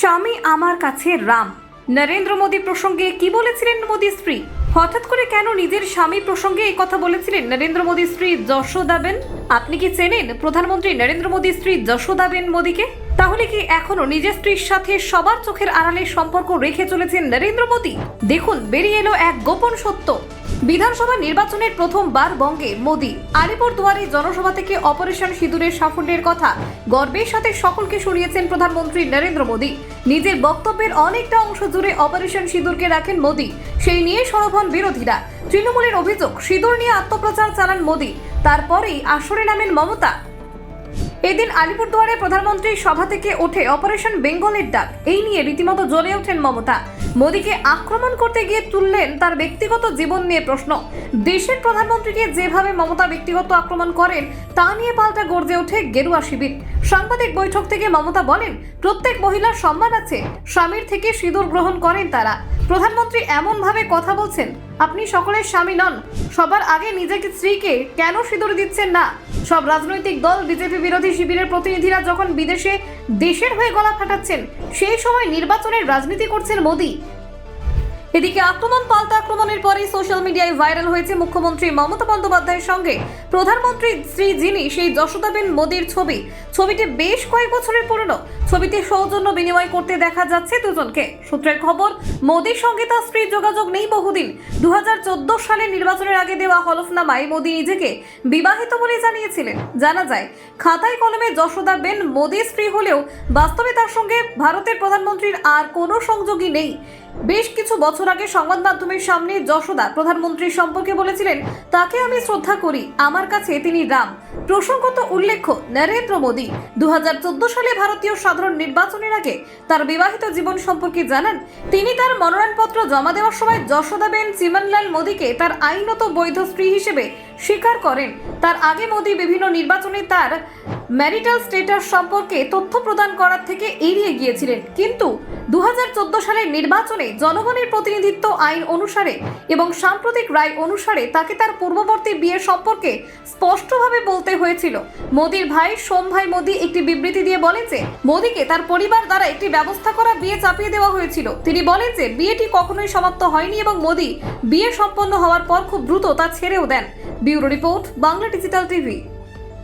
স্বামী আমার কাছে রাম। নরেন্দ্র মোদী প্রসঙ্গে কি বলেছিলেন মোদী স্ত্রী? হঠাৎ করে কেন নিজের স্বামী প্রসঙ্গে এই কথা বলেছিলেন নরেন্দ্র মোদী স্ত্রী যশোদাবেন আপনি কি চেনেন প্রধানমন্ত্রী নরেন্দ্র মোদী স্ত্রী যশোদাবেন মোদীকে? তাহলে কি এখনও নিজের স্ত্রীর সাথে সবার চোখের আড়ালে সম্পর্ক রেখে চলেছেন নরেন্দ্র মোদী? দেখুন, বেরিয়ে এলো এক গোপন সত্য। বিধানসভা নির্বাচনের প্রথমবার বঙ্গে মোদী। আলিপুরদুয়ারে জনসভা থেকে অপারেশন সিঁদুরের সাফল্যের কথা। গর্বের সাথে সকলকে শুনিয়েছেন প্রধানমন্ত্রী নরেন্দ্র মোদী। নিজের বক্তব্যের অনেকটা অংশ জুড়ে অপারেশন সিঁদুরকে রাখেন মোদী। সেই নিয়ে সরব হন বিরোধীরা। তৃণমূলের অভিযোগ, সিঁদুর নিয়ে আত্মপ্রচার চালান মোদী। তারপরেই আসরে নামেন মমতা। এদিন আলিপুরদুয়ারে প্রধানমন্ত্রীর সভা থেকে ওঠে অপারেশন বেঙ্গলের ডাক। এই নিয়ে রীতিমতো জ্বলে ওঠেন মমতা। মোদীকে আক্রমণ করতে গিয়ে তুললেন তার ব্যক্তিগত জীবন নিয়ে প্রশ্ন। দেশের প্রধানমন্ত্রীকে যেভাবে মমতা ব্যক্তিগত আক্রমণ করেন, তা নিয়ে পাল্টা গর্জে ওঠে গেরুয়া শিবির। সাংবাদিক বৈঠক থেকে মমতা বলেন, প্রত্যেক মহিলার সম্মান আছে, স্বামীর থেকে সিঁদুর গ্রহণ করেন তারা। প্রধানমন্ত্রী এমনভাবে কথা বলছেন, আপনি সকলের স্বামী নন। সবার আগে নিজেকে স্ত্রীকে কেন সিঁদুর দিচ্ছেন না? সব রাজনৈতিক দল, বিজেপি বিরোধী শিবিরের প্রতিনিধিরা যখন বিদেশে দেশের হয়ে গলা ফাটাচ্ছেন, সেই সময় নির্বাচনের রাজনীতি করছেন মোদী। এদিকে আক্রমণ, পাল্টা আক্রমণের পরে সোশ্যাল মিডিয়ায় ভাইরাল হয়েছে মুখ্যমন্ত্রী মমতা বন্দ্যোপাধ্যায়ের সঙ্গে। প্রধানমন্ত্রী শ্রী যিনি, সেই যশোদাবেন মোদীর ছবি। ছবিটি বেশ কয়েক বছরের পুরনো। ছবিতে সৌজন্য বিনিময় করতে দেখা যাচ্ছে দুজনকে। সূত্রের খবর, মোদীর সঙ্গে তার স্ত্রীর যোগাযোগ নেই বহুদিন। দু হাজার চোদ্দ সালে নির্বাচনের আগে দেওয়া হলফনামায় মোদী নিজেকে বিবাহিত বলে জানিয়েছিলেন। জানা যায়, খাতায় কলমে যশোদা বেন মোদীর স্ত্রী হলেও বাস্তবে তার সঙ্গে ভারতের প্রধানমন্ত্রীর আর কোনো সংযোগই নেই। বেশ কিছু বছর আগে সংবাদ মাধ্যমের সামনে যশোদা প্রধানমন্ত্রীর সম্পর্কে বলেছিলেন, তাকে আমি শ্রদ্ধা করি, আমার কাছে তিনি রাম। প্রসঙ্গত উল্লেখ্য, নরেন্দ্র মোদী দুহাজার চোদ্দ সালে ভারতীয় সাধারণ নির্বাচনের আগে তার বিবাহিত জীবন সম্পর্কে জানান, তিনি তার মনোনয়নপত্র জমা দেওয়ার সময় যশোদাবেন চিমনলাল মোদীকে তার আইনত বৈধ স্ত্রী হিসেবে স্বীকার করেন। তার আগে মোদী বিভিন্ন নির্বাচনে তার ম্যারিটাল স্টেটাস সম্পর্কে তথ্য প্রদান করার থেকে এড়িয়ে গিয়েছিলেন। কিন্তু দুহাজার চোদ্দ সালের নির্বাচনে জনগণের প্রতিনিধিত্ব আইন অনুসারে এবং সাম্প্রতিক রায় অনুসারে তাকে তার পূর্ববর্তী বিয়ের সম্পর্কে স্পষ্টভাবে বলতে হয়েছিল। মোদীর ভাই, সোম ভাই মোদী একটি বিবৃতি দিয়ে বলেন যে, মোদীকে তার পরিবার দ্বারা একটি ব্যবস্থা করা বিয়ে চাপিয়ে দেওয়া হয়েছিল। তিনি বলেন যে, বিয়েটি কখনোই সমাপ্ত হয়নি এবং মোদী বিয়ে সম্পন্ন হওয়ার পর খুব দ্রুত তা ছেড়েও দেন। Bureau report, Bangla digital TV.